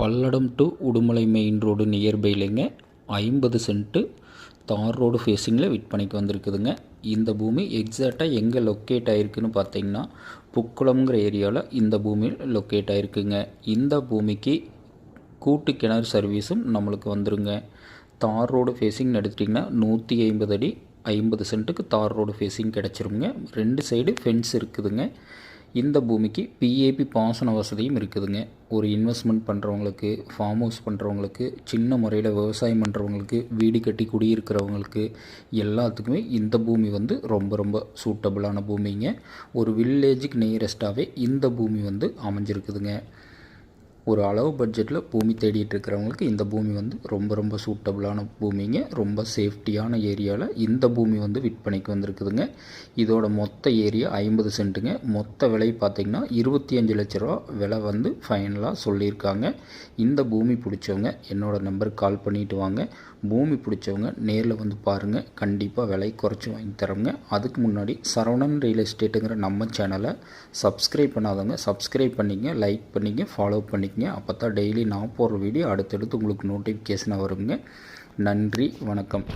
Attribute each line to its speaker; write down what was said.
Speaker 1: Palladam to Udumalai main road நியர்பைலேங்க ஐம்பது cent தார் road ஃபேஸிங்கில் விற்பனைக்கு வந்திருக்குதுங்க. இந்த பூமி எக்ஸாக்டாக எங்கே லொக்கேட் ஆகிருக்குன்னு பார்த்தீங்கன்னா புக்குளம்ங்கிற ஏரியாவில் இந்த பூமியில் லொக்கேட் ஆகிருக்குங்க இந்த பூமிக்கு கூட்டு கிணறு சர்வீஸும் நம்மளுக்கு வந்துருங்க. தார் ரோடு ஃபேஸிங் எடுத்துட்டிங்கன்னா நூற்றி ஐம்பது அடி ஐம்பது சென்ட்டுக்கு தார் ரோடு ஃபேஸிங் கிடச்சிருங்க. ரெண்டு சைடு ஃபென்ஸ் இருக்குதுங்க. இந்த பூமிக்கு பிஏபி பாசன வசதியும் இருக்குதுங்க. ஒரு இன்வெஸ்ட்மெண்ட் பண்ணுறவங்களுக்கு ஃபார்ம் ஹவுஸ் பண்ணுறவங்களுக்கு சின்ன முறையில் விவசாயம் பண்ணுறவங்களுக்கு வீடு கட்டி குடியிருக்கிறவங்களுக்கு எல்லாத்துக்குமே இந்த பூமி வந்து ரொம்ப ரொம்ப சூட்டபுளான பூமிங்க. ஒரு வில்லேஜுக்கு நியரஸ்ட்டாகவே இந்த பூமி வந்து அமைஞ்சிருக்குதுங்க. ஒரு அளவு பட்ஜெட்டில் பூமி தேடிட்டு இருக்கிறவங்களுக்கு இந்த பூமி வந்து ரொம்ப ரொம்ப சூட்டபுளான பூமிங்க. ரொம்ப சேஃப்டியான ஏரியாவில் இந்த பூமி வந்து விற்பனைக்கு வந்திருக்குதுங்க. இதோட மொத்த ஏரியா ஐம்பது சென்ட்டுங்க மொத்த விலை பார்த்திங்கன்னா இருபத்தி அஞ்சு லட்ச ரூபா விலை வந்து ஃபைனலாக சொல்லியிருக்காங்க. இந்த பூமி பிடிச்சவங்க என்னோடய நம்பருக்கு கால் பண்ணிட்டு வாங்க. பூமி பிடிச்சவங்க நேரில் வந்து பாருங்கள் கண்டிப்பாக விலை குறைச்சி வாங்கி தரோங்க அதுக்கு முன்னாடி சரவணன் ரியல் எஸ்டேட்டுங்கிற நம்ம சேனலை சப்ஸ்கிரைப் பண்ணாதவங்க சப்ஸ்கிரைப் பண்ணிங்க லைக் பண்ணிங்க ஃபாலோ பண்ணிக்கங்க. அப்போ தான் டெய்லி நான் போடுற வீடியோ அடுத்தடுத்து உங்களுக்கு நோட்டிஃபிகேஷனாக வருங்க. நன்றி வணக்கம்.